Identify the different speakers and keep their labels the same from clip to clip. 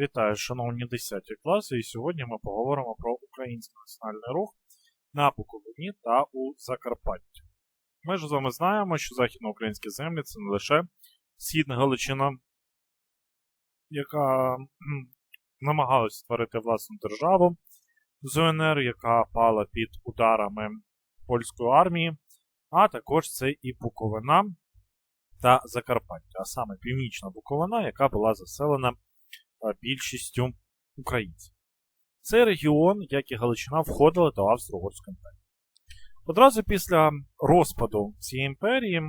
Speaker 1: Вітаю, шановні 10 класи, і сьогодні ми поговоримо про український національний рух на Буковині та у Закарпатті. Ми ж з вами знаємо, що західноукраїнські землі це не лише східна Галичина, яка намагалася створити власну державу з УНР, яка пала під ударами польської армії, а також це і Буковина та Закарпаття, а саме Північна Буковина, яка була заселена більшістю українців. Цей регіон, як і Галичина, входили до Австро-Угорської імперії. Одразу після розпаду цієї імперії,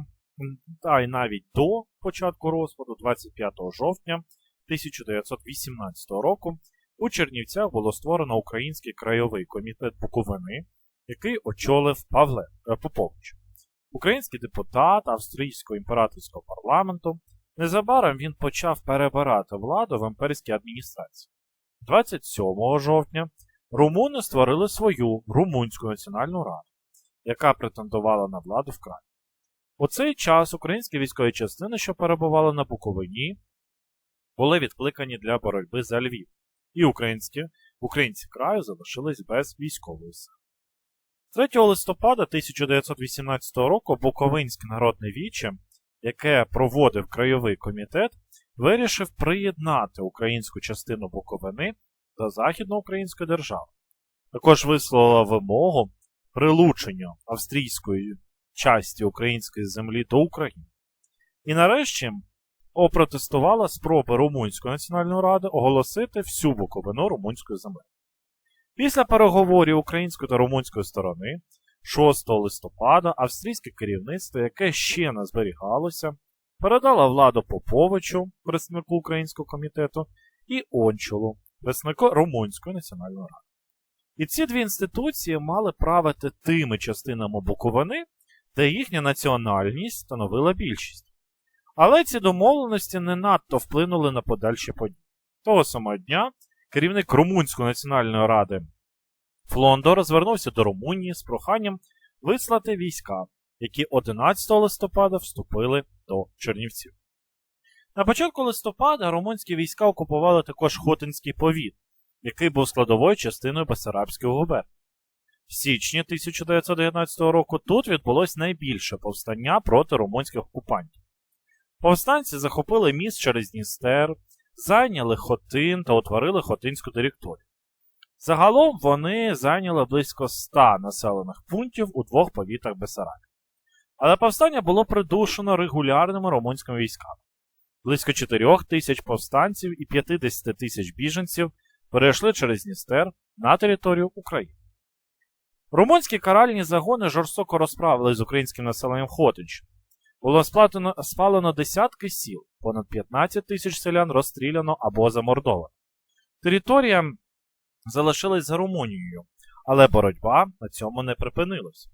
Speaker 1: та й навіть до початку розпаду, 25 жовтня 1918 року, у Чернівцях було створено Український краєвий комітет Буковини, який очолив Павле Попович. Український депутат Австрійського імператорського парламенту Незабаром він почав перебирати владу в імперській адміністрації. 27 жовтня румуни створили свою Румунську національну раду, яка претендувала на владу в краї. У цей час українські військові частини, що перебували на Буковині, були відкликані для боротьби за Львів, і українські, українці краю залишились без військової сили. 3 листопада 1918 року Буковинське народне віче яке проводив краєвий комітет, вирішив приєднати українську частину Буковини до Західноукраїнської держави. Також висловила вимогу прилучення австрійської часті української землі до України. І нарешті опротестувала спроби Румунської національної ради оголосити всю Буковину румунською землею. Після переговорів української та румунської сторони 6 листопада австрійське керівництво, яке ще не зберігалося, передало владу Поповичу, представнику Українського комітету, і Ончулу, представнику Румунської національної ради. І ці дві інституції мали правити тими частинами Буковини, де їхня національність становила більшість. Але ці домовленості не надто вплинули на подальші події. Того самого дня керівник Румунської національної ради Флондор звернувся до Румунії з проханням вислати війська, які 11 листопада вступили до Чернівців. На початку листопада румунські війська окупували також Хотинський повіт, який був складовою частиною Басарабської губернії. В січні 1919 року тут відбулось найбільше повстання проти румунських окупантів. Повстанці захопили міст через Дністер, зайняли Хотин та утворили Хотинську директорію. Загалом вони зайняли близько 100 населених пунктів у двох повітах Бесарабії. Але повстання було придушено регулярними румунськими військами. Близько 4 тисяч повстанців і 50 тисяч біженців перейшли через Дністер на територію України. Румунські каральні загони жорстоко розправили з українським населенням Хотинщини. Було сплатено, спалено десятки сіл, понад 15 тисяч селян розстріляно або замордовано. Територія залишились за Румунією, але боротьба на цьому не припинилась.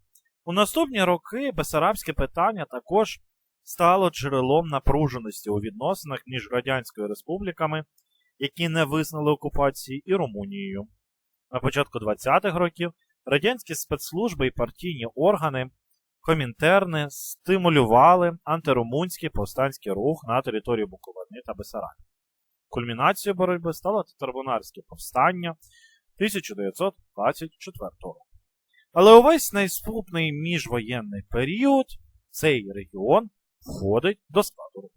Speaker 1: У наступні роки Бесарабське питання також стало джерелом напруженості у відносинах між Радянською республіками, які не визнали окупації, і Румунією. На початку 20-х років радянські спецслужби і партійні органи комінтерни стимулювали антирумунський повстанський рух на території Буковини та Бесарабії. Кульмінацією боротьби стало татарбунарське повстання 1924 року. Але увесь наступний міжвоєнний період цей регіон входить до складу руху.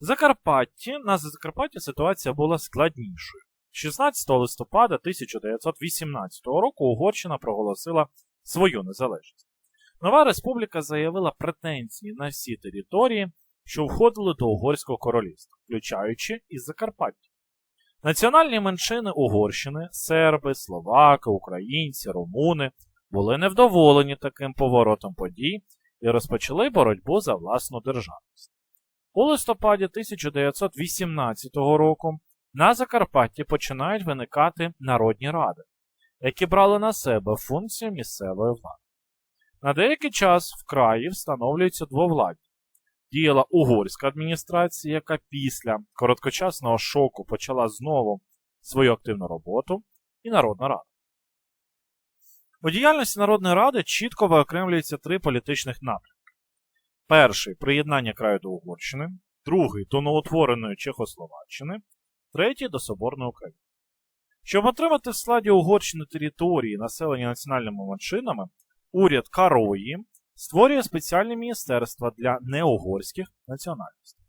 Speaker 1: Закарпатті на Закарпатті ситуація була складнішою. 16 листопада 1918 року Угорщина проголосила свою незалежність. Нова республіка заявила претензії на всі території, що входили до Угорського королівства, включаючи і Закарпаття. Національні меншини Угорщини, серби, словаки, українці, румуни були невдоволені таким поворотом подій і розпочали боротьбу за власну державність. У листопаді 1918 року на Закарпатті починають виникати народні ради, які брали на себе функцію місцевої влади. На деякий час в краї встановлюється двовладдя діяла угорська адміністрація, яка після короткочасного шоку почала знову свою активну роботу, і Народна Рада. У діяльності Народної Ради чітко виокремлюються три політичних напрямки: перший приєднання краю до Угорщини, другий до новотвореної Чехословаччини, третій до Соборної України. Щоб отримати в складі Угорщини території, населені національними меншинами, уряд Карої створює спеціальне міністерство для неугорських національностей.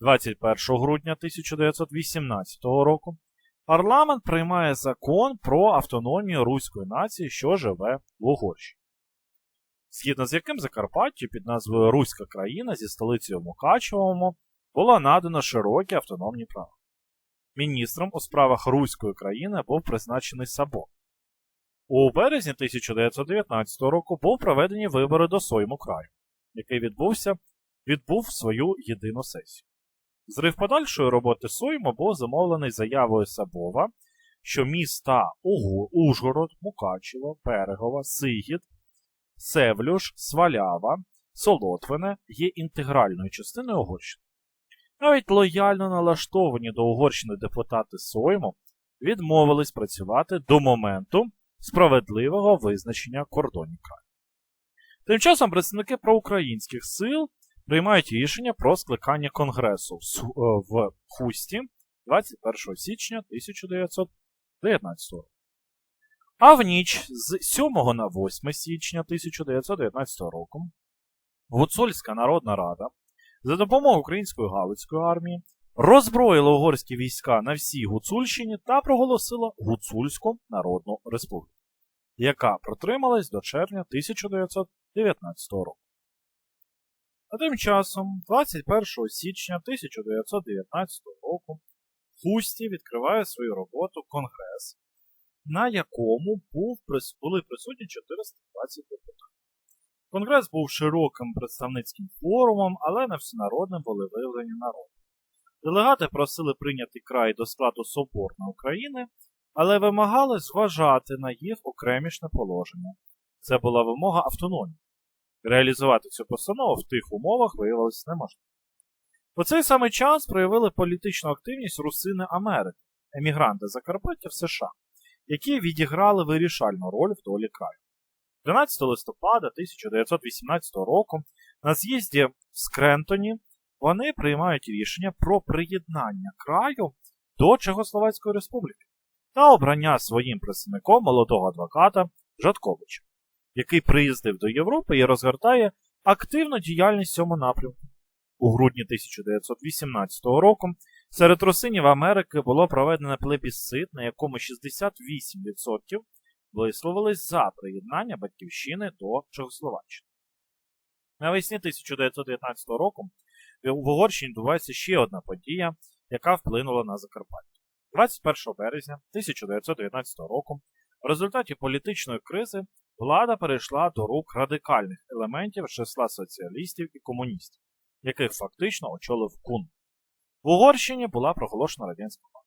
Speaker 1: 21 грудня 1918 року парламент приймає закон про автономію руської нації, що живе в Угорщині, згідно з яким Закарпаттю під назвою Руська країна зі столицею Мукачевому було надано широкі автономні права. Міністром у справах Руської країни був призначений Сабо. У березні 1919 року був проведені вибори до Сойму краю, який відбувся, відбув свою єдину сесію. Зрив подальшої роботи Сойму був замовлений заявою Сабова, що міста Угу, Ужгород, Мукачево, Берегова, Сигід, Севлюш, Свалява, Солотвине є інтегральною частиною Угорщини. Навіть лояльно налаштовані до Угорщини депутати Сойму відмовились працювати до моменту справедливого визначення кордонів краю. Тим часом представники проукраїнських сил приймають рішення про скликання Конгресу в Хусті 21 січня 1919 року. А в ніч з 7 на 8 січня 1919 року Гуцульська Народна Рада за допомогою Української Галицької армії роззброїла угорські війська на всій Гуцульщині та проголосила Гуцульську Народну Республіку, яка протрималась до червня 1919 року. А тим часом, 21 січня 1919 року, Хусті відкриває свою роботу Конгрес, на якому був, були присутні 420 депутатів. Конгрес був широким представницьким форумом, але не всенародним були виявлені народи. Делегати просили прийняти край до складу Соборної України, але вимагали зважати на їх окремішне положення. Це була вимога автономії. Реалізувати цю постанову в тих умовах виявилось неможливо. У цей самий час проявили політичну активність Русини Америки, емігранти Закарпаття в США, які відіграли вирішальну роль в долі краю. 12 листопада 1918 року на з'їзді в Скрентоні вони приймають рішення про приєднання краю до Чехословацької республіки та обрання своїм представником молодого адвоката Жатковича, який приїздив до Європи і розгортає активну діяльність в цьому напрямку. У грудні 1918 року серед русинів Америки було проведено плебісцит, на якому 68% висловились за приєднання Батьківщини до Чехословаччини. Навесні 1919 року в Угорщині відбувається ще одна подія, яка вплинула на Закарпаття. 21 березня 1919 року в результаті політичної кризи влада перейшла до рук радикальних елементів числа соціалістів і комуністів, яких фактично очолив Кун. В Угорщині була проголошена радянська влада.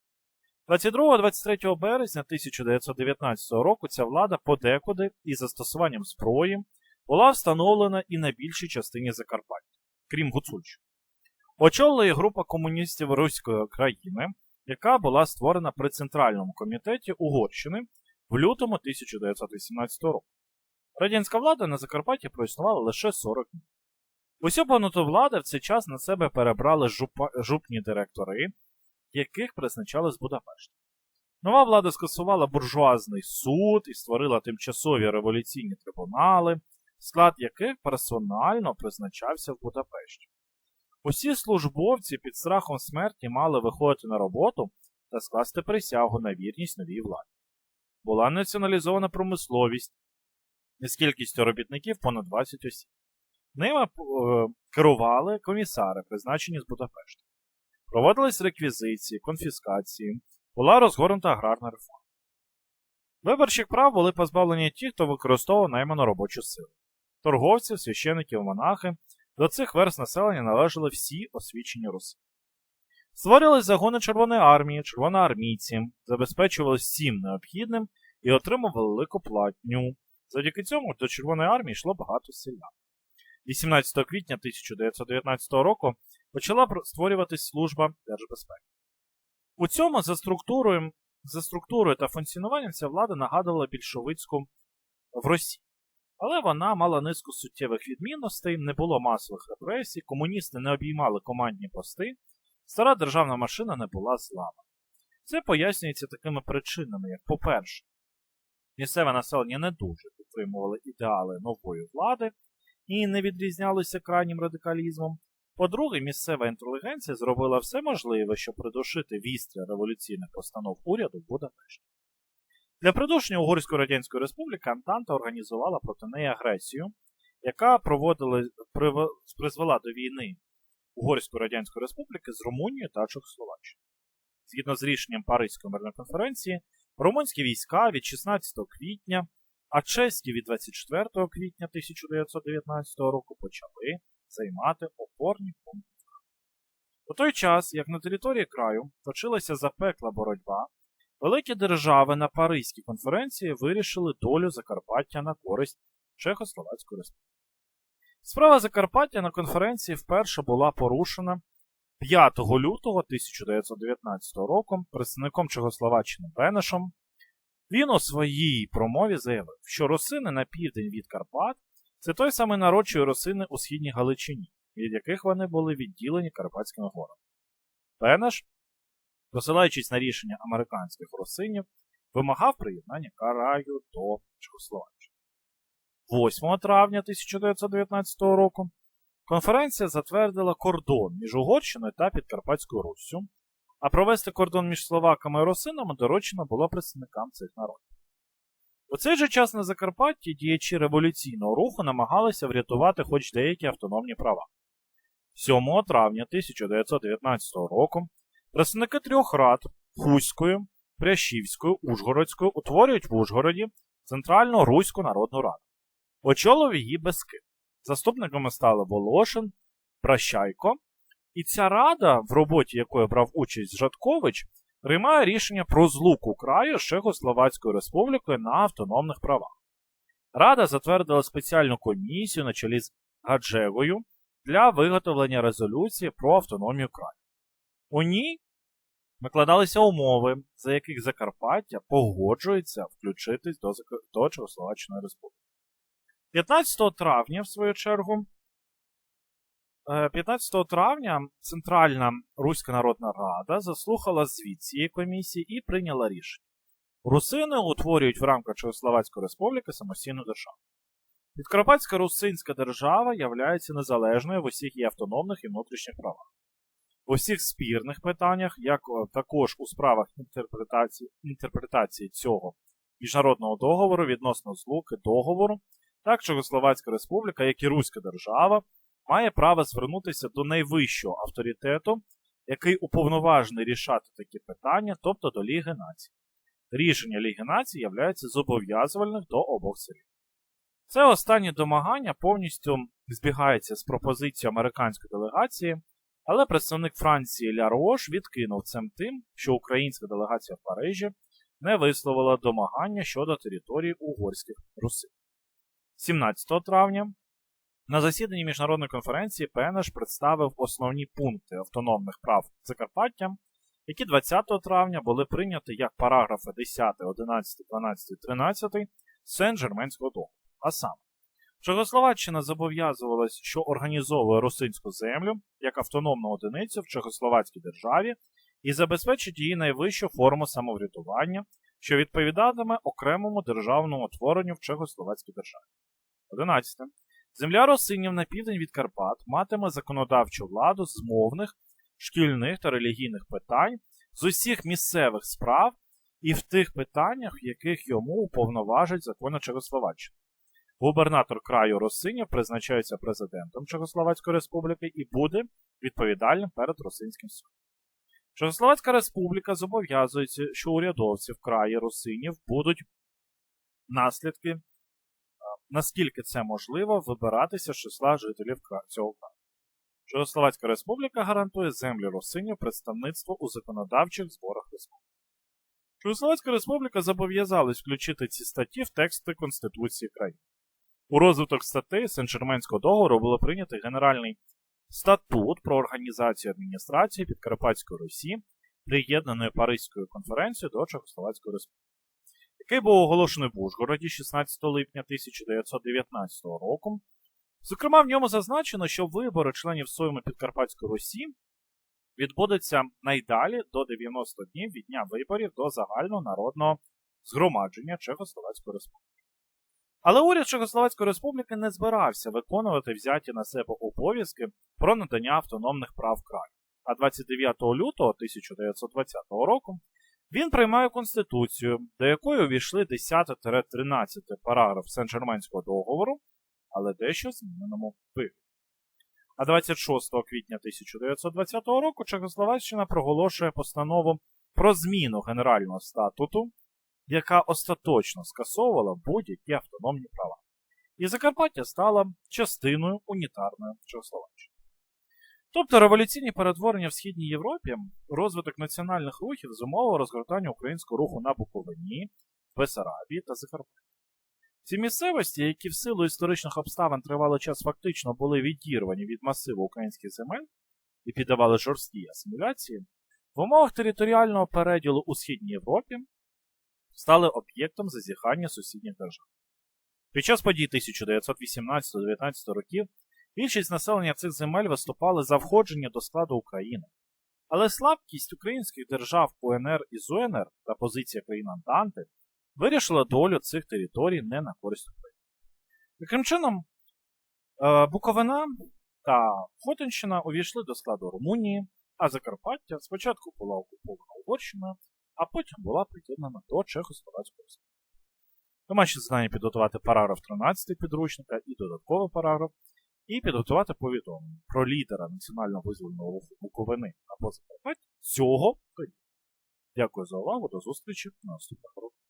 Speaker 1: 22-23 березня 1919 року ця влада подекуди із застосуванням зброї була встановлена і на більшій частині Закарпаття, крім Гуцульщини. Очолила група комуністів Руської країни, яка була створена при Центральному комітеті Угорщини в лютому 1918 року. Радянська влада на Закарпатті проіснувала лише 40 днів. Усю повноту влади в цей час на себе перебрали жупа, жупні директори, яких призначали з Будапешта. Нова влада скасувала буржуазний суд і створила тимчасові революційні трибунали, склад яких персонально призначався в Будапешті. Усі службовці під страхом смерті мали виходити на роботу та скласти присягу на вірність новій владі. Була націоналізована промисловість з кількістю робітників понад 20 осіб. Ними е, керували комісари, призначені з Будапешта. Проводились реквізиції, конфіскації, була розгорнута аграрна реформа. Виборчих прав були позбавлені ті, хто використовував найману робочу силу торговців, священиків, монахи. До цих верст населення належали всі освічені руси. Створювались загони Червоної армії, червоноармійці, забезпечували всім необхідним і отримували велику платню. Завдяки цьому до Червоної армії йшло багато селян. 18 квітня 1919 року почала створюватись служба держбезпеки. У цьому за структурою за структурою та функціонуванням ця влада нагадувала більшовицьку в Росії. Але вона мала низку суттєвих відмінностей, не було масових репресій, комуністи не обіймали командні пости, стара державна машина не була зламана. Це пояснюється такими причинами, як, по-перше, місцеве населення не дуже підтримували ідеали нової влади і не відрізнялися крайнім радикалізмом. По-друге, місцева інтелігенція зробила все можливе, щоб придушити вістря революційних постанов уряду в Будапешті. Для придушення Угорської Радянської Республіки Антанта організувала проти неї агресію, яка проводила, призвела до війни Угорської Радянської Республіки з Румунією та Чехословаччиною. Згідно з рішенням Паризької мирної конференції, румунські війська від 16 квітня, а чеські від 24 квітня 1919 року почали займати опорні пункти. У той час, як на території краю точилася запекла боротьба, великі держави на Паризькій конференції вирішили долю Закарпаття на користь Чехословацької республіки. Справа Закарпаття на конференції вперше була порушена 5 лютого 1919 року представником Чехословаччини Бенешом. Він у своїй промові заявив, що росини на південь від Карпат це той самий народ, що й росини у східній Галичині, від яких вони були відділені Карпатськими горами. Бенеш, посилаючись на рішення американських русинів, вимагав приєднання краю до Чехословаччини. 8 травня 1919 року конференція затвердила кордон між Угорщиною та Підкарпатською Руссю, а провести кордон між словаками і русинами доручено було представникам цих народів. У цей же час на Закарпатті діячі революційного руху намагалися врятувати хоч деякі автономні права. 7 травня 1919 року представники трьох рад Хуської, Прящівської, Ужгородської утворюють в Ужгороді Центральну Руську Народну Раду. Очолив її Бескид. Заступниками стали Волошин, Прощайко, і ця рада, в роботі якої брав участь Жаткович, приймає рішення про злуку краю з Чехословацькою республікою на автономних правах. Рада затвердила спеціальну комісію на чолі з Гаджегою для виготовлення резолюції про автономію краю. У ній викладалися умови, за яких Закарпаття погоджується включитись до, до Чехословаччини республіки. 15 травня, в свою чергу, е, 15 травня Центральна Руська Народна Рада заслухала звіт цієї комісії і прийняла рішення. Русини утворюють в рамках Чехословацької республіки самостійну державу. Підкарпатська русинська держава являється незалежною в усіх її автономних і внутрішніх правах. У всіх спірних питаннях, як е, також у справах інтерпретації, інтерпретації цього міжнародного договору відносно злуки договору, так Чехословацька республіка, як і Руська держава, має право звернутися до найвищого авторитету, який уповноважений рішати такі питання, тобто до Ліги націй. Рішення Ліги націй являється зобов'язувальним до обох сторін. Це останнє домагання повністю збігається з пропозицією американської делегації, але представник Франції Ля Рош відкинув цим тим, що українська делегація в Парижі не висловила домагання щодо території угорських русин. 17 травня на засіданні міжнародної конференції ПНШ представив основні пункти автономних прав Закарпаття, які 20 травня були прийняті як параграфи 10, 11, 12, 13 Сен-Жерменського договору. А саме, Чехословаччина зобов'язувалась, що організовує русинську землю як автономну одиницю в Чехословацькій державі і забезпечить її найвищу форму самоврядування, що відповідатиме окремому державному утворенню в Чехословацькій державі. 11. Земля русинів на південь від Карпат матиме законодавчу владу з мовних, шкільних та релігійних питань з усіх місцевих справ і в тих питаннях, в яких йому уповноважить закони Чехословаччини. Губернатор краю Росинів призначається президентом Чехословацької республіки і буде відповідальним перед Росинським судом. Чехословацька республіка зобов'язується, що урядовці в краї Русинів будуть наслідки, е, наскільки це можливо, вибиратися з числа жителів цього краю. Чехословацька республіка гарантує землі Русинів представництво у законодавчих зборах республіки. Чехословацька республіка зобов'язалась включити ці статті в тексти Конституції країни. У розвиток статей Сен-Жерменського договору було прийнято Генеральний статут про організацію адміністрації Підкарпатської Русі, приєднаної Паризькою конференцією до Чехословацької республіки, який був оголошений в Ужгороді 16 липня 1919 року. Зокрема, в ньому зазначено, що вибори членів Сойму Підкарпатської Русі відбудеться найдалі до 90 днів від дня виборів до загальнонародного згромадження Чехословацької республіки. Але уряд Чехословацької республіки не збирався виконувати взяті на себе обов'язки про надання автономних прав краю. А 29 лютого 1920 року він приймає конституцію, до якої увійшли 10-13 параграф Сен-Жерменського договору, але дещо в зміненому вигляді. А 26 квітня 1920 року Чехословаччина проголошує постанову про зміну генерального статуту, яка остаточно скасовувала будь-які автономні права. І Закарпаття стала частиною унітарної Чехословаччини. Тобто революційні перетворення в Східній Європі, розвиток національних рухів зумовив розгортання українського руху на Буковині, Бесарабії та Закарпатті. Ці місцевості, які в силу історичних обставин тривалий час фактично були відірвані від масиву українських земель і піддавали жорсткій асиміляції, в умовах територіального переділу у Східній Європі стали об'єктом зазіхання сусідніх держав. Під час подій 1918-19 років більшість населення цих земель виступали за входження до складу України. Але слабкість українських держав УНР і ЗУНР та позиція країн Антанти вирішила долю цих територій не на користь України. Таким чином, е, Буковина та Хотинщина увійшли до складу Румунії, а Закарпаття спочатку була окупована Угорщиною, а потім була приєднана до Чехословацької Республіки. Домашні завдання підготувати параграф 13 підручника і додатковий параграф, і підготувати повідомлення про лідера національного визвольного руху Буковини або Закарпаття цього періоду. Дякую за увагу, до зустрічі на наступних уроках.